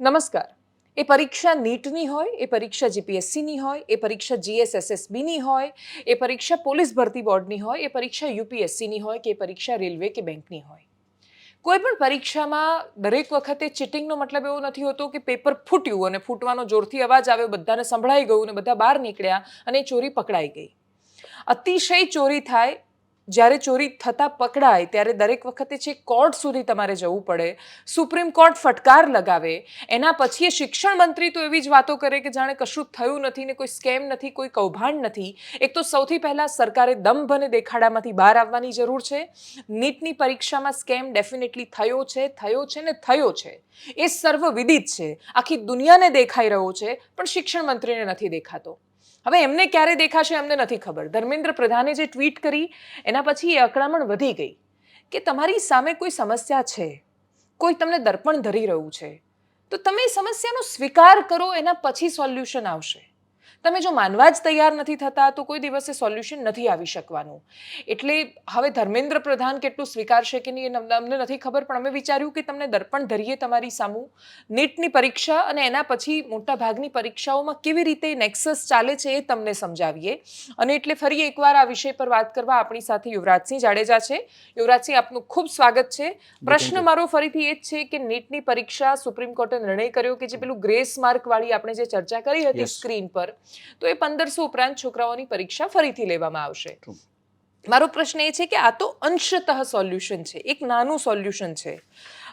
નમસ્કાર. એ પરીક્ષા નીટની હોય, એ પરીક્ષા જીપીએસસીની હોય, એ પરીક્ષા જીએસએસએસબીની હોય, એ પરીક્ષા પોલીસ ભરતી બોર્ડની હોય, એ પરીક્ષા યુપીએસસીની હોય કે પરીક્ષા રેલવે કે બેંકની હોય. કોઈ પણ પરીક્ષામાં દરેક વખતે ચીટિંગનો મતલબ એવો નથી હોતો કે પેપર ફૂટ્યું અને ફૂટવાનો જોરથી અવાજ આવ્યો, બધાને સંભળાઈ ગયું ને બધા બહાર નીકળ્યા અને ચોરી પકડાઈ ગઈ. અતિશય ચોરી થાય જ્યારે ચોરી થતાં પકડાય, ત્યારે દરેક વખતે છે કોર્ટ સુધી તમારે જવું પડે, સુપ્રીમ કોર્ટ ફટકાર લગાવે, એના પછી એ શિક્ષણ મંત્રી તો એવી જ વાતો કરે કે જાણે કશું થયું નથી ને કોઈ સ્કેમ નથી, કોઈ કૌભાંડ નથી. એક તો સૌથી પહેલાં સરકારે દંભ અને દેખાડામાંથી બહાર આવવાની જરૂર છે. નીટની પરીક્ષામાં સ્કેમ ડેફિનેટલી થયો છે થયો છે ને થયો છે. એ સર્વ વિદિત છે. આખી દુનિયાને દેખાઈ રહ્યો છે, પણ શિક્ષણ મંત્રીને નથી દેખાતો. હવે એમને ક્યારે દેખાશે એમને નથી ખબર. ધર્મેન્દ્ર પ્રધાને જે ટ્વીટ કરી, એના પછી એ અકળામણ વધી ગઈ કે તમારી સામે કોઈ સમસ્યા છે, કોઈ તમને દર્પણ ધરી રહ્યું છે, તો તમે સમસ્યાનો સ્વીકાર કરો, એના પછી સોલ્યુશન આવશે. તમે જો માનવા જ તૈયાર નથી થતા તો કોઈ દિવસે સોલ્યુશન નથી આવી શકવાનું. એટલે હવે ધર્મેન્દ્ર પ્રધાન કેટલું સ્વીકારશે કે નહીં એ અમને નથી ખબર પણ અમે વિચાર્યું કે તમને દર્પણ ધરીએ તમારી સામું. નીટની પરીક્ષા અને એના પછી મોટાભાગની પરીક્ષાઓમાં કેવી રીતે નેક્સસ ચાલે છે એ તમને સમજાવીએ. અને એટલે ફરી એકવાર આ વિષય પર વાત કરવા આપણી સાથે યુવરાજસિંહ જાડેજા છે. યુવરાજસિંહ આપનું ખૂબ સ્વાગત છે. પ્રશ્ન મારો ફરીથી એ જ છે કે નીટની પરીક્ષા સુપ્રીમ કોર્ટે નિર્ણય કર્યો કે જે પેલું ગ્રેસ માર્ક વાળી આપણે જે ચર્ચા કરી હતી સ્ક્રીન પર તો એ પંદરસો ઉપરાંત છોકરાઓની પરીક્ષા ફરીથી લેવામાં આવશે. મારો પ્રશ્ન એ છે કે આ તો અંશતઃ સોલ્યુશન છે. એક નાનું સોલ્યુશન છે.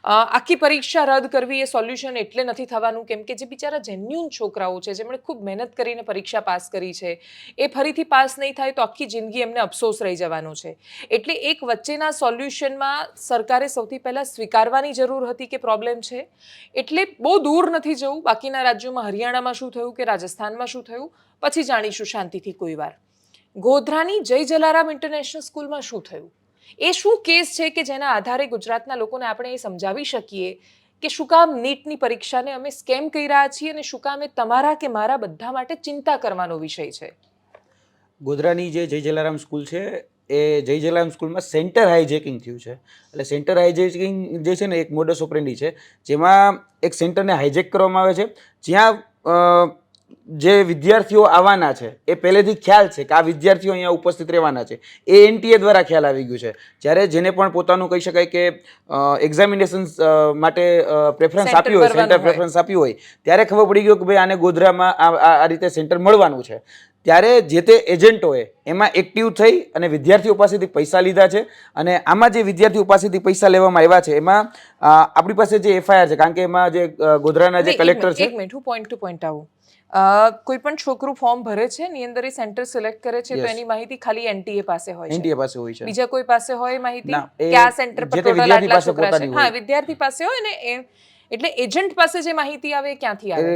આખી પરીક્ષા રદ કરવી એ સોલ્યુશન એટલે નથી થવાનું, કેમ કે જે બિચારા જેન્યુન છોકરાઓ છે, જેમણે ખૂબ મહેનત કરીને પરીક્ષા પાસ કરી છે, એ ફરીથી પાસ નહીં થાય તો આખી જિંદગી એમને અફસોસ રહી જવાનો છે. એટલે એક વચ્ચેના સોલ્યુશનમાં સરકારે સૌથી પહેલાં સ્વીકારવાની જરૂર હતી કે પ્રોબ્લેમ છે? એટલે બહુ દૂર નથી જવું, બાકીના રાજ્યોમાં હરિયાણામાં શું થયું કે રાજસ્થાનમાં શું થયું? પછી જાણીશું શાંતિથી કોઈ વાર. ગોધરાની જય જલારામ ઇન્ટરનેશનલ સ્કૂલમાં શું થયું? એ શું કેસ છે કે જેના આધારે ગુજરાતના લોકોને આપણે એ સમજાવી શકીએ કે શું કામ નીટની પરીક્ષાને અમે સ્કેમ કહી રહ્યા છીએ અને શું કામ એ તમારા કે મારા બધા માટે ચિંતા કરવાનો વિષય છે? ગોધરાની જે જય જલારામ સ્કૂલ છે, એ જય જલારામ સ્કૂલમાં સેન્ટર હાઇજેકિંગ થયું છે. એટલે સેન્ટર હાઇજેકિંગ જે છે ને એક મોડસ ઓપરેન્ડી છે, જેમાં એક સેન્ટરને હાઇજેક કરવામાં આવે છે. જ્યાં જે વિદ્યાર્થીઓ આવવાના છે એ પહેલેથી ખ્યાલ છે કે આ વિદ્યાર્થીઓ અહીંયા ઉપસ્થિત રહેવાના છે. એ એનટીએ દ્વારા ખ્યાલ આવી ગયું છે. જ્યારે જેને પણ પોતાનું કહી શકાય કે એક્ઝામિનેશન માટે પ્રેફરન્સ આપ્યું હોય સેન્ટર પ્રેફરન્સ આપ્યું હોય ત્યારે ખબર પડી ગયું કે ભાઈ આને ગોધરામાં આ રીતે સેન્ટર મળવાનું છે. ત્યારે જે તે એજન્ટોએ એમાં એક્ટિવ થઈ અને વિદ્યાર્થીઓ પાસેથી પૈસા લીધા છે અને આમાં જે વિદ્યાર્થીઓ પાસેથી પૈસા લેવામાં આવ્યા છે એમાં આપણી પાસે જે એફઆઈઆર છે કારણ કે એમાં જે ગોધરાના જે કલેક્ટર છે એક મિનિટ હું પોઈન્ટ ટુ પોઈન્ટ આવું. કોઈ પણ છોકરું ફોર્મ ભરે છે એની અંદર એ સેન્ટર સિલેક્ટ કરે છે તો એની માહિતી ખાલી એનટીએ પાસે હોય છે. એનટીએ પાસે હોય છે. બીજા કોઈ પાસે હોય માહિતી? કે આ સેન્ટર પર વિદ્યાર્થી આટલા છોકરા છે? હા વિદ્યાર્થી પાસે હોય ને એટલે એજન્ટ પાસે જે માહિતી આવે ક્યાંથી આવે?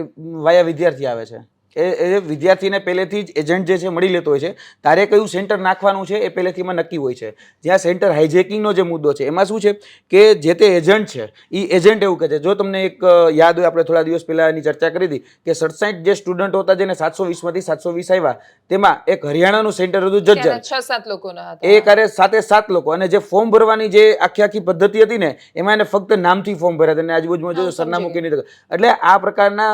વાયા વિદ્યાર્થી આવે છે. એ એ વિદ્યાર્થીને પહેલેથી જ એજન્ટ જે છે મળી લેતો હોય છે. તારે કયું સેન્ટર નાખવાનું છે એ પહેલેથી એમાં નક્કી હોય છે. જ્યાં સેન્ટર હાઇજેકિંગનો જે મુદ્દો છે, એમાં શું છે કે જે તે એજન્ટ છે એ એજન્ટ એવું કહે છે. જો તમને એક યાદ હોય, આપણે થોડા દિવસ પહેલાં એની ચર્ચા કરી હતી કે સડસાઠ જે સ્ટુડન્ટ હતા જેને સાતસો વીસમાંથી સાતસો વીસ આવ્યા તેમાં એક હરિયાણાનું સેન્ટર હતું જજ્જર. છ સાત લોકોના હતા. એ કરે સાથે સાત લોકો. અને જે ફોર્મ ભરવાની જે આખી આખી પદ્ધતિ હતી ને એમાં એને ફક્ત નામથી ફોર્મ ભર્યા હતા. અને આજુબાજુમાં જો સરનામું કે નહીં એટલે આ પ્રકારના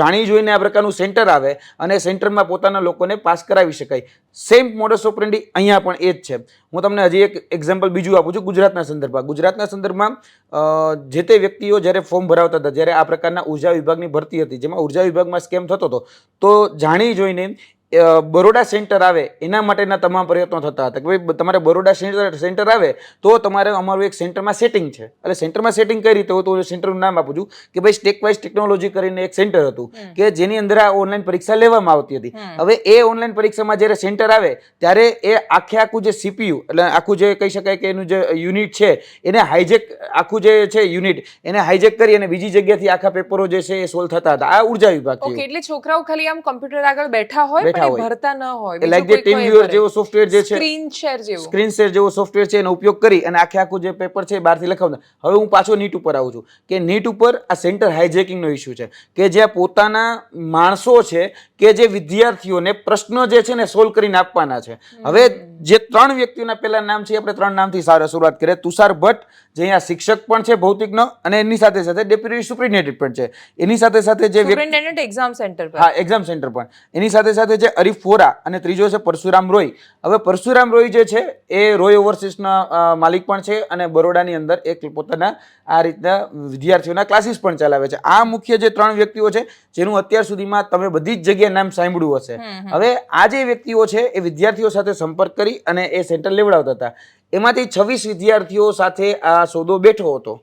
જાણી જોઈને આ પ્રકારનું સેન્ટર આવે અને સેન્ટરમાં પોતાના લોકોને પાસ કરાવી શકાય. સેમ મોડસ ઓપરેન્ડી અહીંયા પણ એ જ છે. હું તમને હજી એક એક્ઝામ્પલ બીજું આપું છું ગુજરાતના સંદર્ભમાં. ગુજરાતના સંદર્ભમાં જે તે વ્યક્તિઓ જ્યારે ફોર્મ ભરાવતા હતા, જ્યારે આ પ્રકારના ઊર્જા વિભાગની ભરતી હતી, જેમાં ઊર્જા વિભાગમાં સ્કેમ થતો હતો, તો જાણી જોઈને બરોડા સેન્ટર આવે એના માટેના તમામ પ્રયત્નો થતા હતા. કે ભાઈ તમારે બરોડા સેન્ટર સેન્ટર આવે તો તમારે અમારું એક સેન્ટરમાં સેટિંગ છે. એટલે સેન્ટરમાં સેટિંગ કઈ રીતે હોય તો હું સેન્ટરનું નામ આપું છું કે ભાઈ સ્ટેક વાઇઝ ટેકનોલોજી કરીને એક સેન્ટર હતું કે જેની અંદર આ ઓનલાઈન પરીક્ષા લેવામાં આવતી હતી. હવે એ ઓનલાઈન પરીક્ષામાં જ્યારે સેન્ટર આવે ત્યારે એ આખે આખું જે સીપીયુ એટલે આખું જે કહી શકાય કે એનું જે યુનિટ છે એને હાઇજેક આખું જે છે યુનિટ એને હાઇજેક કરી અને બીજી જગ્યાથી આખા પેપરો જે છે એ સોલ્વ થતા હતા. આ ઊર્જા વિભાગ એટલે છોકરાઓ ખાલી આમ કમ્પ્યુટર આગળ બેઠા હોય બેઠા હોય. ભરતા ન હોય. લાઈક જે ટીમ વ્યુઅર જેવો સોફ્ટવેર જે છે સ્ક્રીન શેર જેવો. સ્ક્રીન શેર જેવો સોફ્ટવેર છે એનો ઉપયોગ કરી અને આખે આખું જે પેપર છે બહારથી લખાવતા. હવે હું પાછો નીટ ઉપર આવું છું કે નીટ ઉપર આ સેન્ટર હાઇજેકિંગનો ઇસ્યુ છે. કે જ્યાં પોતાના માણસો છે કે જે વિદ્યાર્થીઓને પ્રશ્નો જે છે ને સોલ્વ કરીને આપવાના છે. હવે જે ત્રણ વ્યક્તિઓના પહેલા નામ છે આપણે ત્રણ નામથી સારા શરૂઆત કરીએ. તુષાર ભટ્ટ જે અહીંયા શિક્ષક પણ છે ભૌતિકનો અને એની સાથે સાથે ડેપ્યુટી સુપ્રિન્ટેન્ડન્ટ પણ છે. એની સાથે સાથે જે એક્ઝામ સેન્ટર હા એક્ઝામ સેન્ટર પણ. એની સાથે સાથે છે અરીફ ફોરા અને ત્રીજો છે પરશુરામ રોય. હવે પરશુરામ રોય જે છે એ રોય ઓવરસીસના માલિક પણ છે અને બરોડાની અંદર એક પોતાના આ રીતના વિદ્યાર્થીઓના ક્લાસીસ પણ ચલાવે છે. આ મુખ્ય જે ત્રણ વ્યક્તિઓ છે જેનું અત્યાર સુધીમાં તમે બધી જ જગ્યાએ નામ સાંભળ્યું હશે. હવે આ જે વ્યક્તિઓ છે એ વિદ્યાર્થીઓ સાથે સંપર્ક કરી અને એ સેન્ટર લેવડાવતા હતા. એમાંથી છવ્વીસ વિદ્યાર્થીઓ સાથે આ સોદો બેઠો હતો.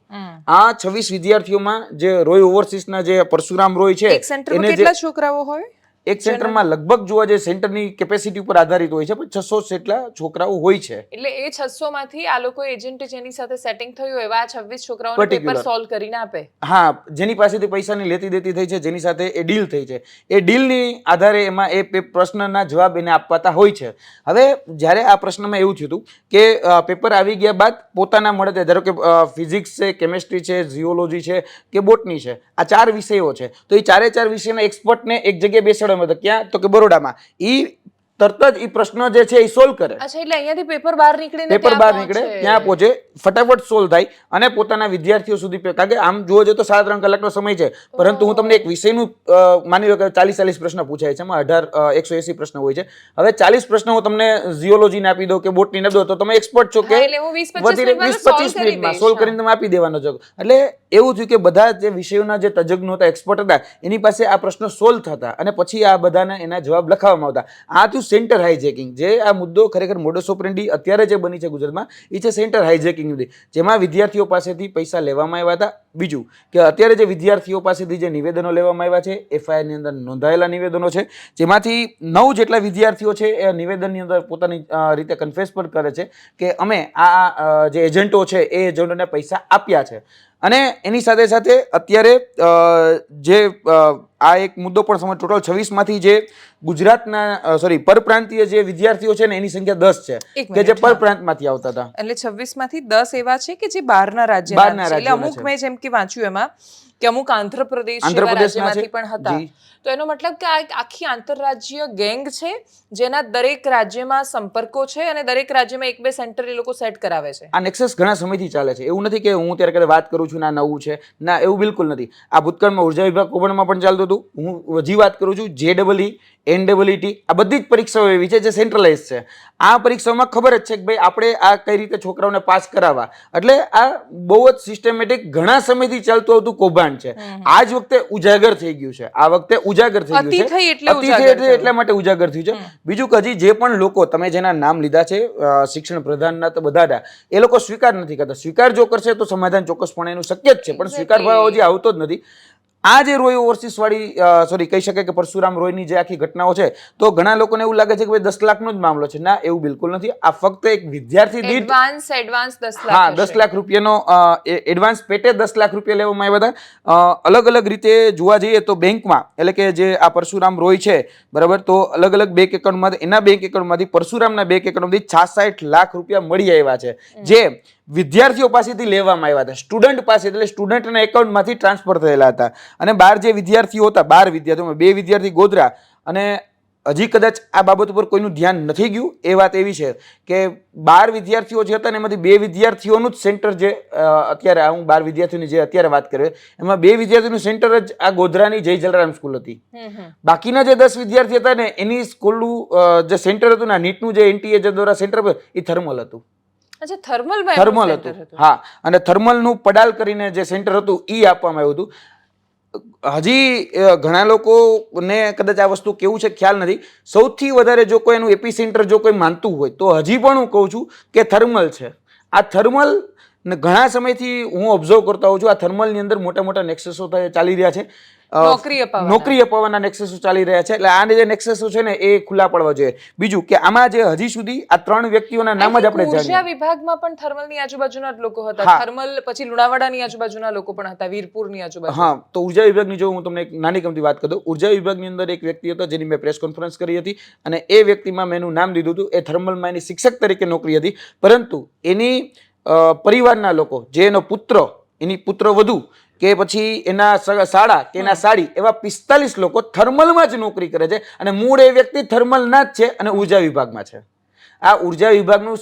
આ છવ્વીસ વિદ્યાર્થીઓમાં જે રોય ઓવરસીસના જે પરશુરામ રોય છે એને કેટલા છોકરાઓ હોય? એક સેન્ટરમાં લગભગ જોવા જઈએ સેન્ટરની કેપેસિટી ઉપર આધારિત હોય છે પણ છસો જેટલા છોકરાઓ હોય છે. એટલે એ છસો માંથી આ લોકો એજન્ટ જેની સાથે સેટિંગ થયું એવા છવ્વીસ છોકરાઓને પેપર. સોલ્વ કરીને આપે. હા જેની પાસેથી પૈસાની લેતી દેતી થઈ છે જેની સાથે એ ડીલ થઈ છે. એ ડીલની આધારે એમાં એ પ્રશ્નના જવાબ એને આપવાતા હોય છે. હવે જ્યારે આ પ્રશ્નમાં એવું થયું હતું કે પેપર આવી ગયા બાદ પોતાના મળે ધારો કે ફિઝિક્સ છે કેમેસ્ટ્રી છે ઝિયોલોજી છે કે બોટની છે આ ચાર વિષયો છે. તો એ ચારે ચાર વિષયના એક્સપર્ટને એક જગ્યાએ બેસાડવામાં તો ક્યાં? તો કે બરોડામાં. ઈ તરત જ એ પ્રશ્ન જે છે એ સોલ્વ કરે. અચ્છા એટલે અહીંયાથી પેપર બહાર નીકળે પેપર બહાર નીકળે ત્યાં પહોંચે ફટાફટ સોલ્વ થાય અને પોતાના વિદ્યાર્થીઓ સુધી કારણ કે આમ જોવા જઈએ તો સાડા ત્રણ કલાકનો સમય છે. પરંતુ હું તમને એક વિષયનું માની લો કે ચાલીસ ચાલીસ પ્રશ્ન પૂછાય છે. એમાં અઢાર એકસો એસી પ્રશ્ન હોય છે. હવે ચાલીસ પ્રશ્ન હું તમને ઝિયોલોજીને આપી દઉં કે બોટની આપી દઉં તો તમે એક્સપર્ટ છો કે 20-25 વધીને મિનિટમાં 20-25 solve કરી મિનિટમાં દઈશ, સોલ્વ કરીને તમે આપી દેવાનો છો. એટલે એવું થયું કે બધા જે વિષયોના જે તજજ્ઞો હતા એક્સપર્ટ હતા, એની પાસે આ પ્રશ્નો સોલ્વ થતા અને પછી આ બધાને એના જવાબ લખાવવામાં આવતા. આ થયું સેન્ટર હાઇજેકિંગ જે આ મુદ્દો ખરેખર મોડસ ઓપરેન્ડી અત્યારે જે બની છે ગુજરાતમાં એ છે સેન્ટર હાઇજેકિંગ જેમાં વિદ્યાર્થીઓ પાસેથી પૈસા લેવામાં આવ્યા હતા. બીજું કે અત્યારે જે વિદ્યાર્થીઓ પાસેથી જે નિવેદનો લેવામાં આવ્યા છે એફઆઈઆરની અંદર નોંધાયેલા નિવેદનો છે, જેમાંથી નવ જેટલા વિદ્યાર્થીઓ છે એ નિવેદનની અંદર પોતાની રીતે કન્ફેસ પણ કરે છે કે અમે આ જે એજન્ટો છે, એ એજન્ટોને પૈસા આપ્યા છે. અને એની સાથે સાથે અત્યારે જે આ એક મુદ્દો પણ સમજ ટોટલ છવ્વીસમાંથી જે ગુજરાતના સોરી પરપ્રાંતીય જે વિદ્યાર્થીઓ છે ને એની સંખ્યા દસ છે. કે જે પરપ્રાંતમાંથી આવતા હતા. એટલે છવ્વીસમાંથી દસ એવા છે કે જે બહારના રાજ્યના એટલે અમુક મેં જેમ કે વાંચ્યું એમાં કે અમુક આંધ્રપ્રદેશ રાજ્યમાંથી પણ હતા. તો એનો મતલબ કે આ એક આખી આંતરરાજ્ય ગેંગ છે જેના દરેક રાજ્યમાં સંપર્કો છે અને દરેક રાજ્યમાં એક બે સેન્ટર એ લોકો સેટ કરાવે છે. આ નેક્સસ ઘણા સમયથી ચાલે છે. એવું નથી કે હું ત્યારે વાત કરું છું ના નવું છે. ના એવું બિલકુલ નથી. આ ભૂતકાળમાં ઊર્જા વિભાગ કોબણમાં પણ ચાલતું હતું હું હજી વાત કરું છું જે ડબલઈ એન ડબલઈટી આ બધી જ પરીક્ષાઓ એવી છે જે સેન્ટ્રલાઇઝ છે. આ પરીક્ષાઓમાં ખબર જ છે કે ભાઈ આપણે આ કઈ રીતે છોકરાઓને પાસ કરાવવા. એટલે આ બહુ જ સિસ્ટમેટિક ઘણા સમયથી ચાલતું આવતું કૌભાંડ છે. આ જ વખતે ઉજાગર થઈ ગયું છે. આ વખતે ઉજાગર થઈ ગયું છે. થઈ અતિ થઈ એટલે એટલા માટે ઉજાગર થયું છે. બીજું કે હજી જે પણ લોકો તમે જેના નામ લીધા છે શિક્ષણ પ્રધાનના તો બધા એ લોકો સ્વીકાર નથી કરતા. સ્વીકાર જો કરશે તો સમાધાન ચોક્કસપણે એનું શક્ય જ છે. પણ સ્વીકાર ભાવ હજી આવતો જ નથી. આ જે રોય ઓવરસીસ વાળી સોરી કહી શકાય કે પરશુરામ રોયની જે આખી ઘટનાઓ છે તો ઘણા લોકોને એવું લાગે છે કે ભાઈ દસ લાખનો જ મામલો છે. ના એવું બિલકુલ નથી. આ ફક્ત એક વિદ્યાર્થી દીઠ એડવાન્સ એડવાન્સ દસ હા દસ લાખ રૂપિયાનો એડવાન્સ પેટે દસ લાખ રૂપિયા લેવામાં આવ્યા હતા. અલગ અલગ રીતે જોવા જઈએ તો બેંકમાં એટલે કે જે આ પરશુરામ રોય છે બરાબર તો અલગ અલગ બેંક એકાઉન્ટમાંથી એના બેંક એકાઉન્ટમાંથી પરશુરામના બેંક એકાઉન્ટમાંથી છાસઠ લાખ રૂપિયા મળી આવ્યા છે. જે વિદ્યાર્થીઓ પાસેથી લેવામાં આવ્યા હતા. સ્ટુડન્ટ પાસે એટલે સ્ટુડન્ટના એકાઉન્ટમાંથી ટ્રાન્સફર થયેલા હતા. અને બાર જે વિદ્યાર્થીઓ હતા બાર વિદ્યાર્થીઓમાં બે વિદ્યાર્થી ગોધરા અને હજી કદાચ આ બાબત ઉપર કોઈનું ધ્યાન નથી ગયું એ વાત એવી છે કે બાર વિદ્યાર્થીઓ જે હતા ને એમાંથી બે વિદ્યાર્થીઓનું જ સેન્ટર જે અત્યારે હું બાર વિદ્યાર્થીઓની જે અત્યારે વાત કરી એમાં બે વિદ્યાર્થીનું સેન્ટર જ આ ગોધરાની જય જલારામ સ્કૂલ હતી. બાકીના જે દસ વિદ્યાર્થી હતા ને એની સ્કૂલનું જે સેન્ટર હતું ને નીટનું જે એનટીએ જે દ્વારા સેન્ટર એ થર્મલ હતું. થર્મલ થર્મલ હતું. હા અને થર્મલનું પડાલ કરીને જે સેન્ટર હતું એ આપવામાં આવ્યું હતું. હજી ઘણા લોકોને કદાચ આ વસ્તુ કેવું છે ખ્યાલ નથી. સૌથી વધારે જો કોઈ એનું એપી સેન્ટર જો કોઈ માનતું હોય તો હજી પણ હું કહું છું કે થર્મલ છે. આ થર્મલ ને ઘણા સમયથી હું ઓબ્ઝર્વ કરતો હોઉં છું આ થર્મલની અંદર મોટા મોટા નેક્સેસો ચાલી રહ્યા છે. નોકરી અપાવવાના. નોકરી અપાવવાના નેક્સસો ચાલી રહ્યા છે. એટલે આ જે નેક્સેસો છે ને એ ખુલ્લા પડવા જોઈએ. બીજું કે આમાં જે હજી સુધી આ ત્રણ વ્યક્તિઓના નામ જ આપણે ઊર્જા વિભાગમાં પણ થર્મલની આજુબાજુના જ લોકો હતા. થર્મલ પછી લુણાવાડાની આજુબાજુના લોકો પણ હતા વીરપુરની આજુબાજુ. હા તો ઊર્જા વિભાગની જો હું તમને એક નાની કમથી વાત કરું ઊર્જા વિભાગની અંદર એક વ્યક્તિ હતો જેની મેં પ્રેસ કોન્ફરન્સ કરી હતી અને એ વ્યક્તિમાં મેં એનું નામ દીધું હતું. એ થર્મલમાં એની શિક્ષક તરીકે નોકરી હતી. પરંતુ એની પરિવારના લોકો જે એનો પુત્ર એની પુત્ર વધુ કે પછી એના સાડા કે એના સાડી એવા પિસ્તાલીસ લોકો થર્મલમાં જ નોકરી કરે છે અને મૂળ એ વ્યક્તિ થર્મલના જ છે અને ઊર્જા વિભાગમાં છે. આ ઊર્જા વિભાગનું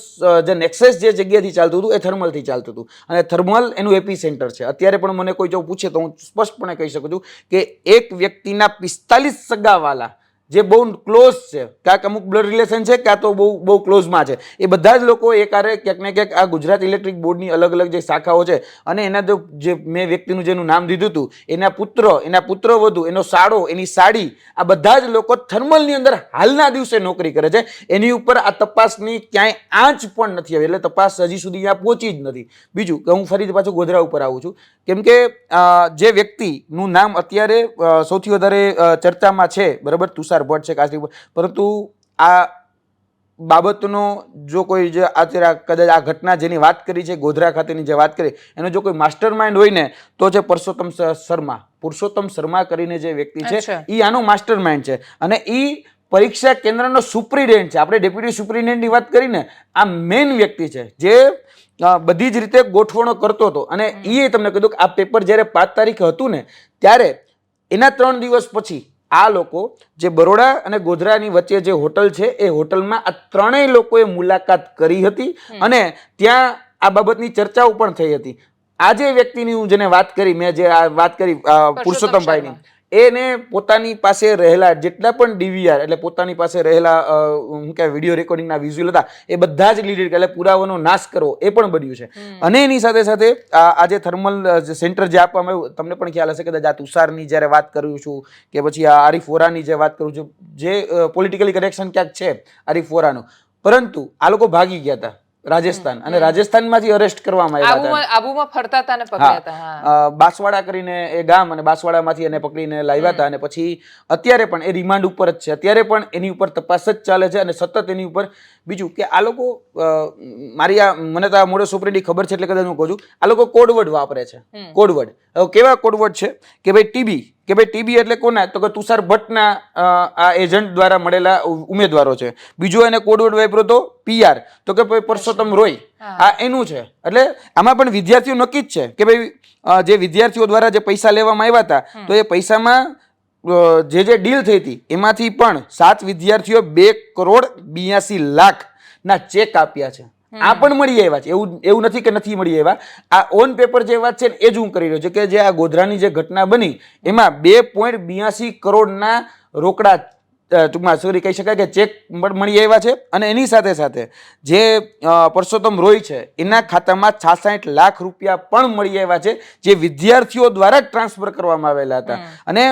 જે નેક્સેસ જે જગ્યાથી ચાલતું હતું એ થર્મલથી ચાલતું હતું. અને થર્મલ એનું એપી સેન્ટર છે. અત્યારે પણ મને કોઈ જો પૂછે તો હું સ્પષ્ટપણે કહી શકું છું કે એક વ્યક્તિના પિસ્તાલીસ સગાવાલા જે બહુ ક્લોઝ છે, ક્યાંક અમુક બ્લડ રિલેશન છે, ક્યાં તો બહુ બહુ ક્લોઝમાં છે. એ બધા જ લોકો એકારે ક્યાંક ને ક્યાંક આ ગુજરાત ઇલેક્ટ્રિક બોર્ડની અલગ અલગ જે શાખાઓ છે, અને એના જો મેં વ્યક્તિનું જેનું નામ દીધું હતું, એના પુત્ર એના પુત્ર વધુ એનો સાડો એની સાડી, આ બધા જ લોકો થર્મલની અંદર હાલના દિવસે નોકરી કરે છે. એની ઉપર આ તપાસની ક્યાંય આંચ પણ નથી આવી, એટલે તપાસ હજી સુધી અહીંયા પહોંચી જ નથી. બીજું કે હું ફરીથી પાછું ગોધરા ઉપર આવું છું. કેમ કે જે વ્યક્તિનું નામ અત્યારે સૌથી વધારે ચર્ચામાં છે, બરાબર, તુષાર ભટ્ટ છે કાશી પરંતુ આ બાબતનો જો કોઈ જે અત્યારે આ કદાચ આ ઘટના જેની વાત કરી છે ગોધરા ખાતેની જે વાત કરી એનો જો કોઈ માસ્ટર માઇન્ડ હોય ને તો છે પરસોત્તમ શર્મા. પુરુષોત્તમ શર્મા કરીને જે વ્યક્તિ છે એ આનો માસ્ટર માઇન્ડ છે. અને એ પરીક્ષા કેન્દ્રનો સુપ્રિન્ટેન્ડન્ટ છે. આપણે ડેપ્યુટી સુપ્રિન્ટેન્ડન્ટની વાત કરીને આ મેઇન વ્યક્તિ છે જે બધી જ રીતે ગોઠવણો કરતો હતો. અને એ તમને કીધું કે આ પેપર જ્યારે પાંચ તારીખે હતું ને ત્યારે એના ત્રણ દિવસ પછી આ લોકો જે બરોડા અને ગોધરાની વચ્ચે જે હોટલ છે એ હોટલમાં આ ત્રણેય લોકોએ મુલાકાત કરી હતી અને ત્યાં આ બાબતની ચર્ચાઓ પણ થઈ હતી. આજે વ્યક્તિની હું જેને વાત કરી મેં જે આ વાત કરી પુરુષોત્તમભાઈની. એને પોતાની પાસે રહેલા જેટલા પણ ડીવીઆર એટલે પોતાની પાસે રહેલા હું કહેવાય વીડિયો રેકોર્ડિંગના વિઝ્યુઅલ હતા એ બધા જ ડિલીટ એટલે પુરાવાનો નાશ કરવો એ પણ બન્યું છે. અને એની સાથે સાથે આ આ જે થર્મલ સેન્ટર જે આપવામાં આવ્યું તમને પણ ખ્યાલ હશે કદાચ આ તુષારની જ્યારે વાત કરું છું કે પછી આ આરીફ વોરાની જે વાત કરું છું જે પોલિટિકલી કનેક્શન ક્યાંક છે આરીફ વોરાનું. પરંતુ આ લોકો ભાગી ગયા હતા. રાજસ્થાન. અને રાજસ્થાનમાંથી અરેસ્ટ કરવામાં આવ્યા હતા. આબુમાં ફરતા હતા ને પકડ્યા હતા બાસવાડા કરીને એ ગામ અને બાસવાડામાંથી એને પકડીને લાવ્યા હતા અને પછી અત્યારે પણ એ રિમાન્ડ ઉપર જ છે. અત્યારે પણ એની ઉપર તપાસ જ ચાલે છે અને સતત એની ઉપર બીજું કે આ લોકો મારી આ મને તો આ મોડો સુપરેડી ખબર છે એટલે કદાચ હું કહું છું આ લોકો કોડવર્ડ વાપરે છે. કોડવર્ડ હવે કેવા કોડવર્ડ છે? કે ભાઈ ટીબી કે ભાઈ ટીબી એટલે કોના? તો કે તુષાર ભટ્ટના આ એજન્ટ દ્વારા મળેલા ઉમેદવારો છે. બીજો એને કોડવર્ડ વાપર્યો તો પીઆર તો કે ભાઈ પરસોત્તમ રોય. આ એનું છે. એટલે આમાં પણ વિદ્યાર્થીઓ નક્કી જ છે કે ભાઈ જે વિદ્યાર્થીઓ દ્વારા જે પૈસા લેવામાં આવ્યા હતા તો એ પૈસામાં જે જે ડીલ થઈ હતી એમાંથી પણ સાત વિદ્યાર્થીઓ બે કરોડ બિયાસી લાખ ના ચેક આપ્યા છે. આ પણ મળી આવ્યા છે. એવું એવું નથી કે નથી મળી આવ્યા. આ ઓન પેપર જે વાત છે એ જ હું કરી રહ્યો છું કે જે આ ગોધરાની જે ઘટના બની એમાં બે પોઈન્ટ બ્યાસી કરોડના રોકડા ટૂંકમાં સોરી કહી શકાય કે ચેક મળ- આવ્યા છે. અને એની સાથે સાથે જે પરસોત્તમ રોય છે એના ખાતામાં છાસઠ લાખ રૂપિયા પણ મળી આવ્યા છે જે વિદ્યાર્થીઓ દ્વારા જ ટ્રાન્સફર કરવામાં આવેલા હતા. અને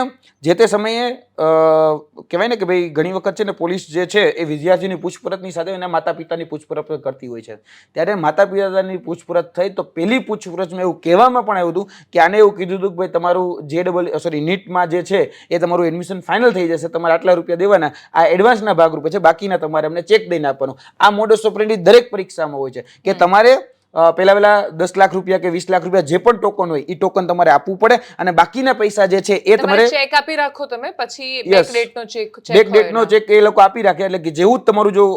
જે તે સમયે કહેવાય ને કે ભાઈ ઘણી વખત છે ને પોલીસ જે છે એ વિદ્યાર્થીની પૂછપરછની સાથે એના માતા પિતાની પૂછપરછ કરતી હોય છે. ત્યારે માતા પિતાની પૂછપરછ થઈ તો પહેલી પૂછપરછમાં એવું કહેવામાં પણ આવ્યું હતું કે આને એવું કીધું હતું કે ભાઈ તમારું જે ડબલ સોરી નીટમાં જે છે એ તમારું એડમિશન ફાઇનલ થઈ જશે તમારે આટલા રૂપિયા દેવાના આ એડવાન્સના ભાગરૂપે છે બાકીના તમારે અમને ચેક દઈને આપવાનું. આ મોડસ ઓપરેન્ડી દરેક પરીક્ષામાં હોય છે કે તમારે પહેલા પહેલા દસ લાખ રૂપિયા કે વીસ લાખ રૂપિયા જે પણ ટોકન હોય એ ટોકન તમારે આપવું પડે અને બાકીના પૈસા જે છે એ તમારે ચેક આપી રાખો તમે પછી બેક ડેટનો ચેક બેક ડેટનો ચેક એ લોકો આપી રાખે એટલે કે જેવું જ તમારું જો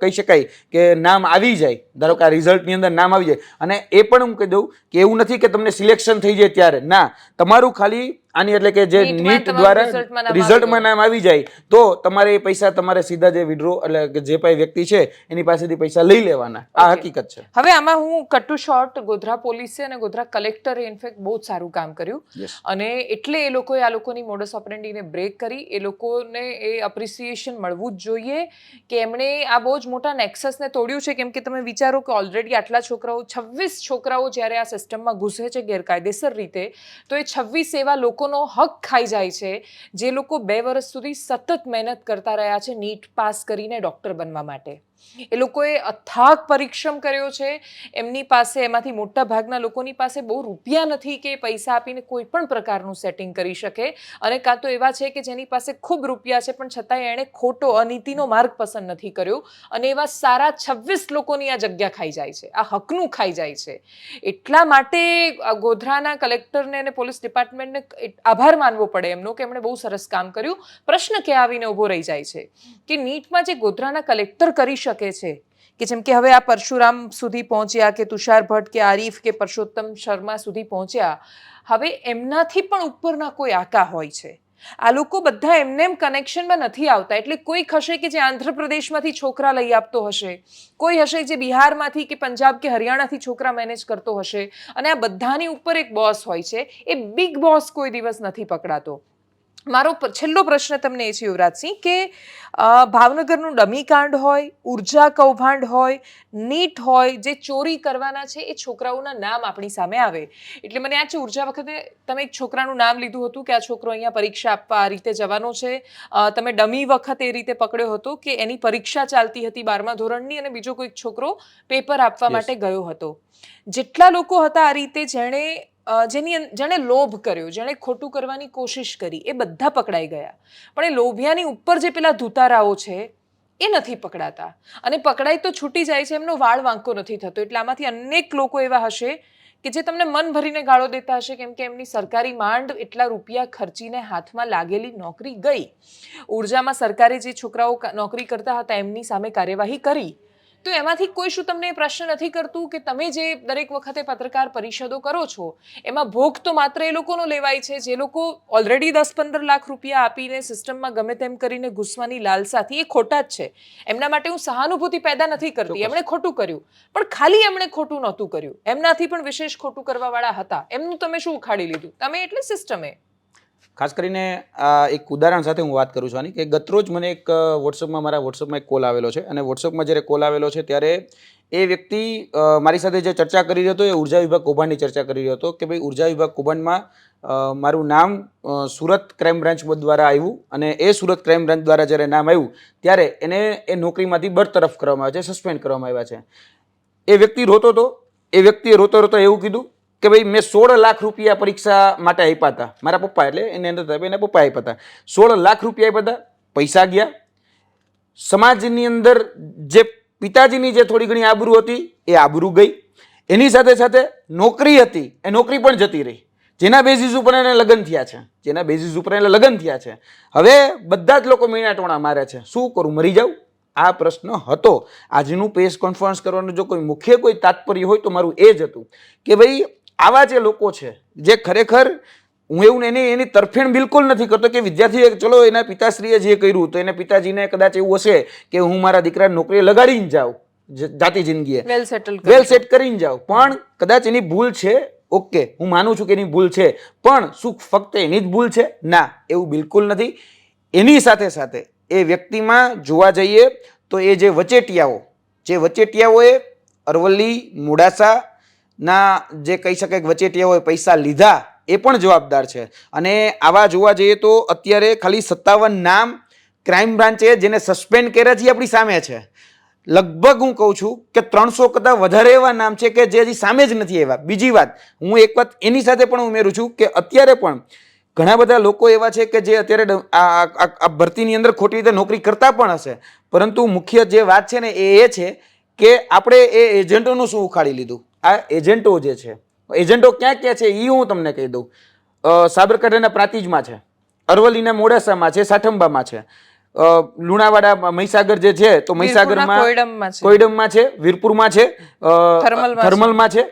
કહી શકાય કે નામ આવી જાય ધારો કે આ રિઝલ્ટની અંદર નામ આવી જાય અને એ પણ હું કહી દઉં કે એવું નથી કે તમને સિલેક્શન થઈ જાય ત્યારે. ના તમારું ખાલી આની એટલે કે જે નીટ દ્વારા રિઝલ્ટમાં નામ આવી જાય તો તમારે એ પૈસા તમારે સીધા જે વિડ્રો એટલે કે જે પણ વ્યક્તિ છે એની પાસેથી પૈસા લઈ લેવાના. આ હકીકત છે. હવે આમાં હું કટુ શોર્ટ ગોધરા પોલીસે અને ગોધરા કલેક્ટરે ઇનફેક્ટ બહુ જ સારું કામ કર્યું. અને એટલે એ લોકોએ આ લોકોની મોડસ ઓપરેન્ડીને બ્રેક કરી. એ લોકોને એ અપ્રિસિએશન મળવું જ જોઈએ કે એમણે આ બહુ જ મોટા નેક્સસને તોડ્યું છે. કેમ કે તમે વિચારો કે ઓલરેડી આટલા છોકરાઓ છવ્વીસ છોકરાઓ જ્યારે આ સિસ્ટમમાં ઘૂસે છે ગેરકાયદેસર રીતે તો એ છવ્વીસ એવા લોકોનો હક ખાઈ જાય છે. જે લોકો બે વર્ષ સુધી સતત મહેનત કરતા રહ્યા છે, નીટ પાસ કરીને ડૉક્ટર બનવા માટે. એ લોકોએ અથાગ પરિશ્રમ કર્યો છે. એમની પાસે, એમાંથી મોટા ભાગના લોકોની પાસે બહુ રૂપિયા નથી કે પૈસા આપીને કોઈ પણ પ્રકારનું સેટિંગ કરી શકે. અને કાં તો એવા છે કે જેની પાસે ખૂબ રૂપિયા છે, પણ છતાંય એણે ખોટો, અનીતિનો માર્ગ પસંદ નથી કર્યો. અને એવા સારા છવ્વીસ લોકોની આ જગ્યા ખાઈ જાય છે. આ હકનું ખાઈ જાય છે. એટલા માટે ગોધરાના કલેક્ટરને અને પોલીસ ડિપાર્ટમેન્ટને આભાર માનવો પડે એમનો કે એમણે બહુ સરસ કામ કર્યું. પ્રશ્ન ક્યાં આવીને ઊભો રહી જાય છે? કે નીટમાં જે ગોધરાના કલેક્ટર કરી શકે છે? કે જેમ કે હવે આ પરશુરામ સુધી પહોંચ્યા કે તુષાર ભટ્ટ કે આરીફ કે પરસોત્તમ શર્મા સુધી પહોંચ્યા, હવે એમનાથી પણ ઉપરના કોઈ આકા હોય છે? આ લોકો બધા એમને એમ કનેક્શનમાં નથી આવતા. એટલે કોઈક હશે કે જે આંધ્રપ્રદેશમાંથી છોકરા લઈ આપતો હશે, કોઈ હશે જે બિહારમાંથી કે પંજાબ કે હરિયાણાથી છોકરા મેનેજ કરતો હશે, અને આ બધાની ઉપર એક બોસ હોય છે. એ બિગ બોસ કોઈ દિવસ નથી પકડાતો. મારો છેલ્લો પ્રશ્ન તમને એ છે યુવરાજસિંહ કે ભાવનગરનું ભાવનગરનું ડમીકાંડ હોય ઊર્જા કૌભાંડ હોય નીટ હોય જે ચોરી કરવાના છે એ છોકરાઓના નામ આપણી સામે આવે. એટલે મને આ છે ઊર્જા વખતે તમે એક છોકરાનું નામ લીધું હતું કે આ છોકરો અહીંયા પરીક્ષા આપવા આ રીતે જવાનો છે. તમે ડમી વખત એ રીતે પકડ્યો હતો કે એની પરીક્ષા ચાલતી હતી બારમા ધોરણની અને બીજો કોઈક છોકરો પેપર આપવા માટે ગયો હતો. જેટલા લોકો હતા આ રીતે જેણે જેની જેણે લોભ કર્યો, જેણે ખોટું કરવાની કોશિશ કરી, એ બધા પકડાઈ ગયા. પણ એ લોભિયાની ઉપર જે પેલા ધુતારાઓ છે, એ નથી પકડાતા. અને પકડાઈ તો છૂટી જાય છે, એમનો વાળ વાંકો નથી થતો. એટલે આમાંથી અનેક લોકો એવા હશે કે જે તમને મન ભરીને ગાળો દેતા હશે, કેમ કે એમની સરકારી માંડ એટલા રૂપિયા ખર્ચીને હાથમાં લાગેલી નોકરી ગઈ. ઉર્જામાં સરકારે જે છોકરાઓ નોકરી કરતા હતા, એમની સામે કાર્યવાહી કરી. તો એમાંથી કોઈ શું તમને પ્રશ્ન નથી કરતું કે તમે જે દરેક વખતે પત્રકાર પરિષદો કરો છો એમાં ભોગ તો માત્ર એ લોકોનો લેવાય છે જે લોકો ઓલરેડી દસ પંદર લાખ રૂપિયા આપીને સિસ્ટમમાં ગમે તેમ કરીને ઘૂસવાની લાલસાથી એ ખોટા જ છે. એમના માટે હું સહાનુભૂતિ પેદા નથી કરતી એમણે ખોટું કર્યું. પણ ખાલી એમણે ખોટું નહોતું કર્યું. એમનાથી પણ વિશેષ ખોટું કરવાવાળા હતા. એમનું તમે શું ઉખાડી લીધું? તમે એટલે સિસ્ટમે ખાસ કરીને આ એક ઉદાહરણ સાથે હું વાત કરું છું આની, કે ગતરોજ મને એક વોટ્સઅપમાં મારા વોટ્સઅપમાં એક કોલ આવેલો છે અને વોટ્સઅપમાં જ્યારે કોલ આવેલો છે ત્યારે એ વ્યક્તિ મારી સાથે જે ચર્ચા કરી રહ્યો હતો એ ઊર્જા વિભાગ કૌભાંડની ચર્ચા કરી રહ્યો હતો કે ભાઈ ઊર્જા વિભાગ કૌભાંડમાં મારું નામ સુરત ક્રાઇમ બ્રાન્ચ દ્વારા આવ્યું અને એ સુરત ક્રાઇમ બ્રાન્ચ દ્વારા જ્યારે નામ આવ્યું ત્યારે એને એ નોકરીમાંથી બરતરફ કરવામાં આવે છે સસ્પેન્ડ કરવામાં આવ્યા છે. એ વ્યક્તિ રોતો હતો, એ વ્યક્તિએ રોતો રોતો એવું કીધું કે ભાઈ મેં સોળ લાખ રૂપિયા પરીક્ષા માટે આપ્યા હતા. મારા પપ્પા એટલે એની અંદર હતા, એના પપ્પા આપ્યા હતા. સોળ લાખ રૂપિયા આપ્યા હતા. પૈસા ગયા. સમાજની અંદર જે પિતાજીની જે થોડી ઘણી આબરૂ હતી એ આબરૂ ગઈ. એની સાથે સાથે નોકરી હતી. એ નોકરી પણ જતી રહી. જેના બેઝિસ ઉપર એને લગ્ન થયા છે. જેના બેઝિસ ઉપર એને લગ્ન થયા છે. હવે બધા જ લોકો મીણાટોણા મારે છે. શું કરું? મરી જાઉં? આ પ્રશ્ન હતો. આજનું પ્રેસ કોન્ફરન્સ કરવાનું જો કોઈ મુખ્ય કોઈ તાત્પર્ય હોય તો મારું એ જ હતું. કે ભાઈ આવા જે લોકો છે જે ખરેખર હું એવું એની એની તરફેણ બિલકુલ નથી કરતો કે વિદ્યાર્થીએ ચલો એના પિતાશ્રીએ જે કર્યું તો એના પિતાજીને કદાચ એવું હશે કે હું મારા દીકરાને નોકરીએ લગાડીને જાઉં જાતિ જિંદગીએ. વેલ સેટલ વેલ સેટ કરીને જાઉં. પણ કદાચ એની ભૂલ છે ઓકે હું માનું છું કે એની ભૂલ છે પણ શું ફક્ત એની જ ભૂલ છે? ના એવું બિલકુલ નથી. એની સાથે સાથે એ વ્યક્તિમાં જોવા જઈએ તો એ જે વચેટિયાઓ જે વચેટિયાઓએ અરવલ્લી મોડાસાના જે કહી શકાય કે વચેટિયાઓએ પૈસા લીધા, એ પણ જવાબદાર છે. અને આવા જોવા જઈએ તો અત્યારે ખાલી સત્તાવન નામ ક્રાઇમ બ્રાન્ચે જેને સસ્પેન્ડ કર્યા છે એ આપણી સામે છે. લગભગ હું કહું છું કે ત્રણસો કરતાં વધારે એવા નામ છે કે જે હજી સામે જ નથી એવા બીજી વાત, હું એક વાત એની સાથે પણ ઉમેરું છું કે અત્યારે પણ ઘણા બધા લોકો એવા છે કે જે અત્યારે આ ભરતીની અંદર ખોટી રીતે નોકરી કરતા પણ હશે. પરંતુ મુખ્ય જે વાત છે ને એ એ છે કે આપણે એ એજન્ટોનું શું ઉખાડી લીધું? આ એજન્ટો જે છે એજન્ટો ક્યાં ક્યાં છે એ હું તમને કહી દઉં. સાબરકાંઠાના પ્રાંતિજમાં છે અરવલ્લીના મોડાસામાં છે સાઠંબામાં છે. લુણાવાડા મહીસાગર જે છે તો મહીસાગરમાં કોઈડમમાં છે. વીરપુરમાં છે થર્મલમાં છે.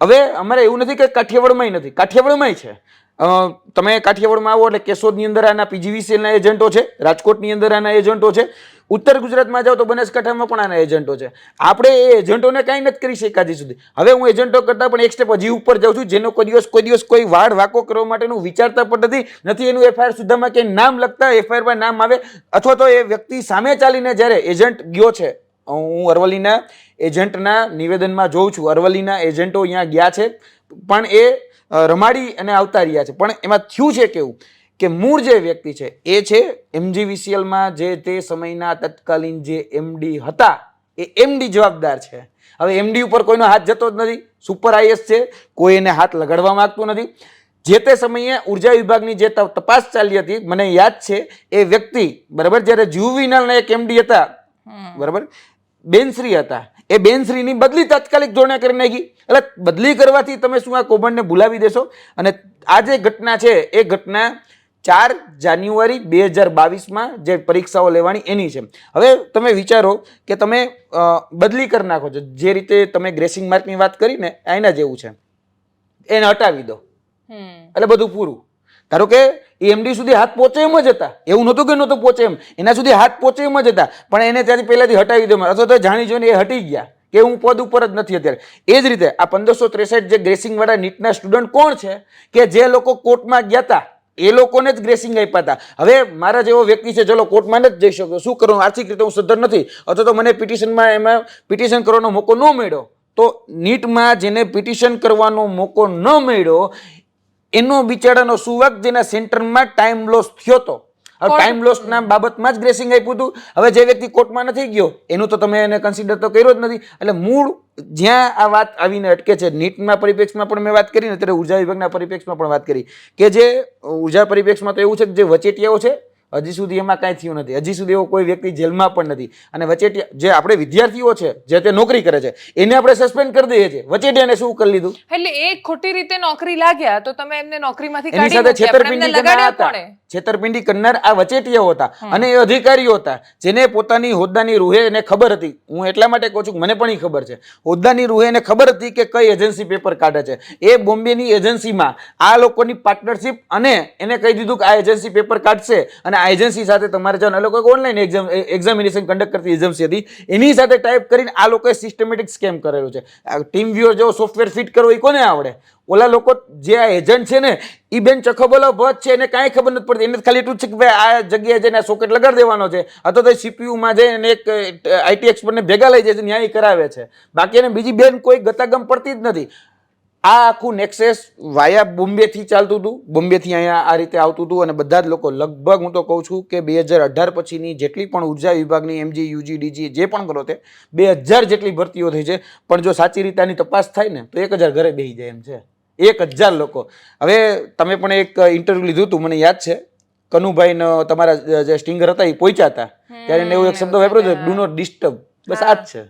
હવે અમારે એવું નથી કે કાઠિયાવાડમાં નથી કાઠિયાવાડમાં છે. તમે કાઠિયાવાડમાં આવો એટલે કેશોદની અંદર આના પીજીવીસીએલના એજન્ટો છે, રાજકોટની અંદર આના એજન્ટો છે, ઉત્તર ગુજરાતમાં જાઓ તો બનાસકાંઠામાં પણ આના એજન્ટો છે. આપણે એ એજન્ટોને કાંઈ નથી કરી શક્યા હજી સુધી. હવે હું એજન્ટો કરતાં પણ એક સ્ટેપ હજી ઉપર જાઉં છું, જેનો કોઈ દિવસ કોઈ દિવસ કોઈ વાડ વાકો કરવા માટેનું વિચારતા પણ નથી. નથી એનું એફઆઈઆર સુધામાં ક્યાંય નામ લખતા એફઆઈઆરમાં નામ આવે, અથવા તો એ વ્યક્તિ સામે ચાલીને જ્યારે એજન્ટ ગયો છે, હું અરવલ્લીના એજન્ટના નિવેદનમાં જોઉં છું. અરવલ્લીના એજન્ટો અહીંયા ગયા છે. પણ એ રમાડી અને આવતા રહ્યા છે. પણ એમાં થયું છે કેવું? કે મૂળ જે વ્યક્તિ છે એ છે એમજીવીસીએલમાં જે તે સમયના તત્કાલીન જે એમડી હતા એ એમડી જવાબદાર છે. હવે એમડી ઉપર કોઈનો હાથ જતો જ નથી. સુપર આઈએસ છે કોઈ એને હાથ લગાડવા માંગતું નથી. જે તે સમયે ઊર્જા વિભાગની જે તપાસ ચાલી હતી મને યાદ છે એ વ્યક્તિ બરાબર જ્યારે જુવિનલના એક એમડી હતા બરાબર બેનશ્રી હતા. એ બેનશ્રીની બદલી તાત્કાલિક ધોરણે કરી નાખી. એટલે બદલી કરવાથી તમે શું આ કૌભાંડને ભૂલાવી દેશો? અને આ જે ઘટના છે એ ઘટના ચાર જાન્યુઆરી બે હજાર બાવીસમાં જે પરીક્ષાઓ લેવાની એની છે. હવે તમે વિચારો કે તમે બદલી કરી નાખો છો. જે રીતે તમે ગ્રેસિંગ માર્કની વાત કરીને એના જેવું છે. એને હટાવી દો. હમ. એટલે બધું પૂરું. ધારો કે એમડી સુધી હાથ પહોંચે એમ જ હતા. એવું નહોતું કે નહોતું પહોંચે એમ. એના સુધી હાથ પહોંચે એમ જ હતા. પણ એને ત્યાંથી પહેલાંથી હટાવી દેવામાં અથવા તો જાણી જોઈને એ હટી ગયા કે હું પદ ઉપર જ નથી અત્યારે. એ જ રીતે આ પંદરસો ત્રેસઠ જે ગ્રેસિંગવાળા નીટના સ્ટુડન્ટ કોણ છે? કે જે લોકો કોર્ટમાં ગયા હતા એ લોકોને જ ગ્રેસિંગ આપ્યા હતા હવે મારા જેવો વ્યક્તિ છે, ચલો કોર્ટમાં નથી જઈ શકો શું કરું આર્થિક રીતે હું સદ્ધર નથી. અથવા તો મને પિટિશનમાં એમાં પિટિશન કરવાનો મોકો ન મળ્યો. તો નીટમાં જેને પિટિશન કરવાનો મોકો ન મળ્યો એનો બિચારાનો સુવાક જેના સેન્ટરમાં ટાઈમ લોસ થયો હતો હવે ટાઈમ લોસના બાબતમાં જ ગ્રેસિંગ આપ્યું હતું. હવે જે વ્યક્તિ કોર્ટમાં નથી ગયો એનું તો તમે એને કન્સિડર તો કર્યો જ નથી. એટલે મૂળ જ્યાં આ વાત આવીને અટકે છે નીટના પરિપ્રેક્ષમાં પણ મેં વાત કરી ને અત્યારે ઊર્જા વિભાગના પરિપ્રેક્ષમાં પણ વાત કરી. કે જે ઊર્જા પરિપ્રેક્ષમાં તો એવું છે કે જે વચેટિયાઓ છે હજી સુધી એમાં કાંઈ થયું નથી. હજી સુધી એવો કોઈ વ્યક્તિ જેલમાં પણ નથી. અને વચેટિયા જે આપણે વિદ્યાર્થીઓ છે જે તે નોકરી કરે છે એને આપણે સસ્પેન્ડ કરી દઈએ છીએ. વચેટિયાને શું કરી લીધું? એટલે એ ખોટી રીતે નોકરી લાગ્યા તો તમે એમને નોકરીમાંથી એની સાથે છેતરપિંડી કરનાર હતા. છેતરપિંડી કરનાર આ વચેટિયાઓ હતા અને એ અધિકારીઓ હતા જેને પોતાની હોદ્દાની રૂહે એને ખબર હતી. હું એટલા માટે કહું છું મને પણ એ ખબર છે. હોદ્દાની રૂહે એને ખબર હતી કે કઈ એજન્સી પેપર કાઢે છે. એ બોમ્બેની એજન્સીમાં આ લોકોની પાર્ટનરશિપ અને એને કહી દીધું કે આ એજન્સી પેપર કાઢશે અને આ એજન્સી સાથે તમારે જવાનું. એ લોકો ઓનલાઈન એક્ઝામ એક્ઝામિનેશન કન્ડક્ટ કરતી એજન્સી હતી. એની સાથે ટાઈપ કરીને આ લોકોએ સિસ્ટમેટિક સ્કેમ કરેલો છે. ટીમ વ્યૂઅર જેવો સોફ્ટવેર ફિટ કરવો એ કોને આવડે? ઓલા લોકો જે આ એજન્ટ છે ને એ બેન ચખબલો ભત છે. એને કાંઈ ખબર નથી પડતી. એને ખાલી એટલું છે કે ભાઈ, આ જગ્યાએ જઈને આ સોકેટ લગાડી દેવાનો છે. અથવા તો સીપીયુમાં જઈને એક આઈટી એક્સપર્ટને ભેગા લઈ જાય છે, ન્યાય કરાવે છે. બાકી એને બીજી બેન કોઈ ગતાગમ પડતી જ નથી. આ આખું નેક્સેસ વાયા બોમ્બેથી ચાલતું હતું. બોમ્બેથી અહીંયા આ રીતે આવતું હતું અને બધા જ લોકો લગભગ હું તો કહું છું કે બે હજાર અઢાર પછીની જેટલી પણ ઊર્જા વિભાગની એમજી યુજી ડીજી જે પણ કરો તે બે હજાર જેટલી ભરતીઓ થઈ છે. પણ જો સાચી રીતે આની તપાસ થાય ને તો એક હજાર ઘરે બેસી જાય એમ છે. એક હજાર લોકો. હવે તમે પણ એક ઇન્ટરવ્યુ લીધું હતું મને યાદ છે. કનુભાઈ તમારા જે સ્ટિંગર હતા એ પહોંચ્યા હતા. ત્યારે એવું એક શબ્દ વાપર્યો છે ડુ નોટ ડિસ્ટર્બ બસ આ જ છે.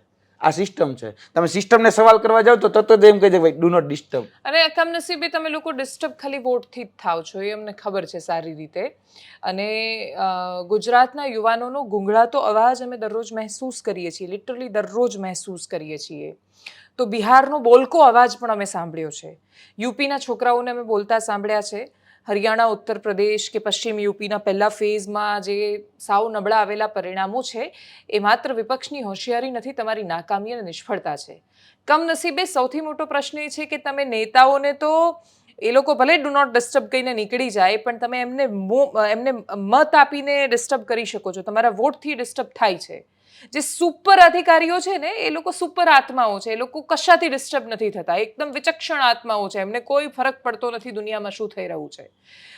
આ સિસ્ટમ છે. તમે સિસ્ટમને સવાલ કરવા જાઓ તો તત જ એમ કહી દે, ભાઈ ડુ નોટ ડિસ્ટર્બ અને કમનસીબે તમે લોકો ડિસ્ટર્બ ખાલી વોટથી જ થાવ છો, એ અમને ખબર છે સારી રીતે. અને ગુજરાતના યુવાનોનો ગુંગળાતો અવાજ અમે દરરોજ મહેસૂસ કરીએ છીએ લિટરલી દરરોજ મહેસૂસ કરીએ છીએ. તો બિહારનો બોલકો અવાજ પણ અમે સાંભળ્યો છે. યુપીના છોકરાઓને અમે બોલતા સાંભળ્યા છે. હરિયાણા, ઉત્તર પ્રદેશ કે પશ્ચિમ યુપીના પહેલા ફેઝમાં જે સાવ નબળા આવેલા પરિણામો છે, એ માત્ર વિપક્ષની હોશિયારી નથી, તમારી નાકામી અને નિષ્ફળતા છે. કમનસીબે સૌથી મોટો પ્રશ્ન એ છે કે તમે નેતાઓને તો એ લોકો ભલે ડુ નોટ ડિસ્ટર્બ કહીને નીકળી જાય, પણ તમે એમને એમને મત આપીને ડિસ્ટર્બ કરી શકો છો. તમારા વોટથી ડિસ્ટર્બ થાય છે. જે સુપર અધિકારીઓ છે ને, એ લોકો સુપર આત્માઓ છે. એ લોકો કશાથી ડિસ્ટર્બ નથી થતા. એકદમ વિચક્ષણ આત્માઓ છે. એમને કોઈ ફરક પડતો નથી દુનિયામાં શું થઈ રહ્યું છે.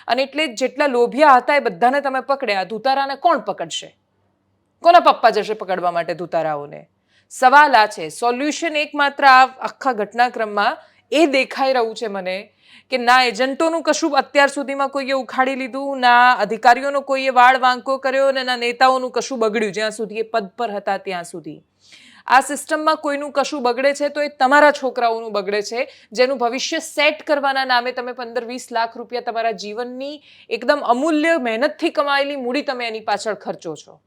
અને એટલે જેટલા લોભિયા હતા એ બધાને તમે પકડ્યા. ધુતારાને કોણ પકડશે? કોના પપ્પા જશે પકડવા માટે ધુતારાઓને? સવાલ આ છે. સોલ્યુશન એકમાત્ર આ આખા ઘટનાક્રમમાં એ દેખાઈ રહ્યું છે મને કે ના, એજન્ટોનું કશું અત્યાર સુધીમાં કોઈએ ઉખાડી લીધું, ના, અધિકારીઓનો કોઈએ વાળ વાંકો કર્યો અને ના, નેતાઓનું કશું બગડ્યું જ્યાં સુધી એ પદ પર હતા ત્યાં સુધી. આ સિસ્ટમમાં કોઈનું કશું બગડે છે તો એ તમારા છોકરાઓનું બગડે છે. જેનું ભવિષ્ય સેટ કરવાના નામે તમે પંદર વીસ લાખ રૂપિયા તમારા જીવનની એકદમ અમૂલ્ય મહેનતથી કમાયેલી મૂડી તમે એની પાછળ ખર્ચો છો.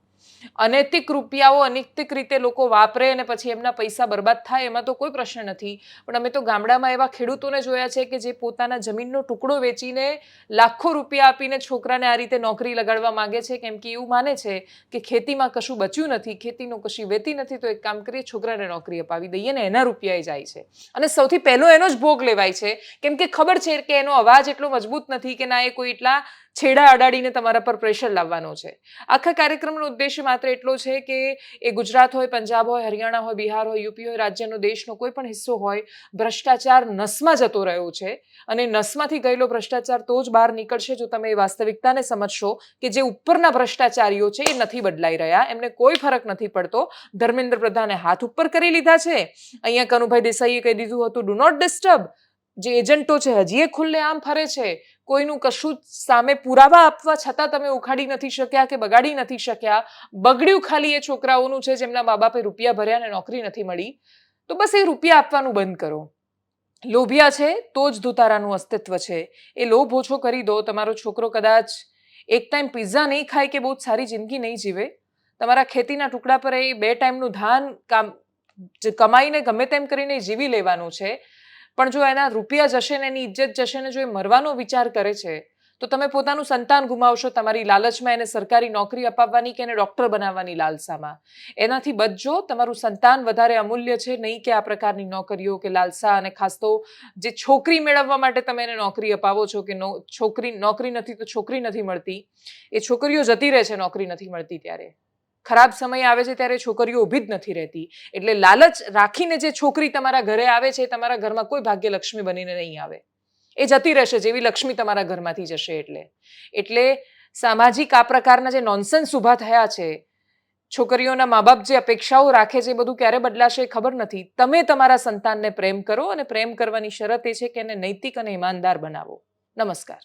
અનૈતિક રૂપિયાઓ અનૈતિક રીતે લોકો વાપરે અને પછી એમના પૈસા બરબાદ થાય, એમાં તો કોઈ પ્રશ્ન નથી. પણ અમે તો ગામડામાં એવા ખેડૂતોને જોયા છે કે જે પોતાના જમીનનો ટુકડો વેચીને લાખો રૂપિયા આપીને છોકરાને આ રીતે નોકરી લગાડવા માંગે છે, કેમ કે એવું માને છે કે ખેતીમાં કશું બચ્યું નથી, ખેતીનું કશી વેતી નથી, તો એક કામ કરીએ, છોકરાને નોકરી અપાવી દઈએ ને એના રૂપિયા જાય છે. અને સૌથી પહેલો એનો જ ભોગ લેવાય છે, કેમ કે ખબર છે કે એનો અવાજ એટલો મજબૂત નથી કે ના એ કોઈ એટલા છેડા અડાડીને તમારા પર પ્રેશર લાવવાનો છે. આખા કાર્યક્રમનો ઉદ્દેશ્ય માત્ર એટલો છે કે એ ગુજરાત હોય, પંજાબ હોય, હરિયાણા હોય, બિહાર હોય, યુપી હોય, રાજ્યનો, દેશનો કોઈ પણ હિસ્સો હોય, ભ્રષ્ટાચાર નસમાં જતો રહ્યો છે. અને નસમાંથી ગયેલો ભ્રષ્ટાચાર તો જ બહાર નીકળશે જો તમે એ વાસ્તવિકતાને સમજશો કે જે ઉપરના ભ્રષ્ટાચારીઓ છે એ નથી બદલાઈ રહ્યા. એમને કોઈ ફરક નથી પડતો. ધર્મેન્દ્ર પ્રધાને હાથ ઉપર કરી લીધા છે. અહીંયા કનુભાઈ દેસાઈએ કહી દીધું હતું ડુ નોટ ડિસ્ટર્બ જે એજન્ટો છે, હજી એ ખુલ્લે આમ ફરે છે, કોઈનું કશું સામે પુરાવા આપવા છતાં તમે ઉખાડી નથી શક્યા કે બગાડી નથી શક્યા. બગડ્યું ખાલી એ છોકરાઓનું છે, જેમના મા બાપે રૂપિયા ભર્યા અને નોકરી નથી મળી. તો બસ એ રૂપિયા આપવાનું બંધ કરો. લોભિયા છે, તો જ ધુતારાનું અસ્તિત્વ છે. એ લોભ ઓછો કરી દો. તમારો છોકરો કદાચ એક ટાઈમ પિઝા નહીં ખાય કે બહુ જ સારી જિંદગી નહીં જીવે. તમારા ખેતીના ટુકડા પર એ બે ટાઈમનું ધાન કામ કમાઈને ગમે તેમ કરીને જીવી લેવાનું છે. પણ જો એના રૂપિયા જશે ને એની ઇજ્જત જશે ને જો એ મરવાનો વિચાર કરે છે, તો તમે પોતાનું સંતાન ગુમાવશો તમારી લાલચમાં એને સરકારી નોકરી અપાવવાની કે એને ડૉક્ટર બનાવવાની લાલસામાં? એનાથી બચજો, તમારું સંતાન વધારે અમૂલ્ય છે, નહીં કે આ પ્રકારની નોકરીઓ કે લાલસા અને ખાસ તો જે છોકરી મેળવવા માટે તમે એને નોકરી અપાવો છો કે નો, છોકરી, નોકરી નથી તો છોકરી નથી મળતી. એ છોકરીઓ જતી રહે છે, નોકરી નથી મળતી ત્યારે. ખરાબ સમય આવે છે ત્યારે છોકરીઓ ઊભી જ નથી રહેતી. એટલે લાલચ રાખીને જે છોકરી તમારા ઘરે આવે છે, તમારા ઘરમાં કોઈ ભાગ્યલક્ષ્મી બનીને નહીં આવે. એ જતી રહેશે જેવી લક્ષ્મી તમારા ઘરમાંથી જશે એટલે. એટલે સામાજિક આ પ્રકારના જે નોનસન્સ ઊભા થયા છે, છોકરીઓના મા બાપ જે અપેક્ષાઓ રાખે છે એ બધું ક્યારે બદલાશે એ ખબર નથી. તમે તમારા સંતાનને પ્રેમ કરો અને પ્રેમ કરવાની શરત એ છે કે એને નૈતિક અને ઈમાનદાર બનાવો. નમસ્કાર.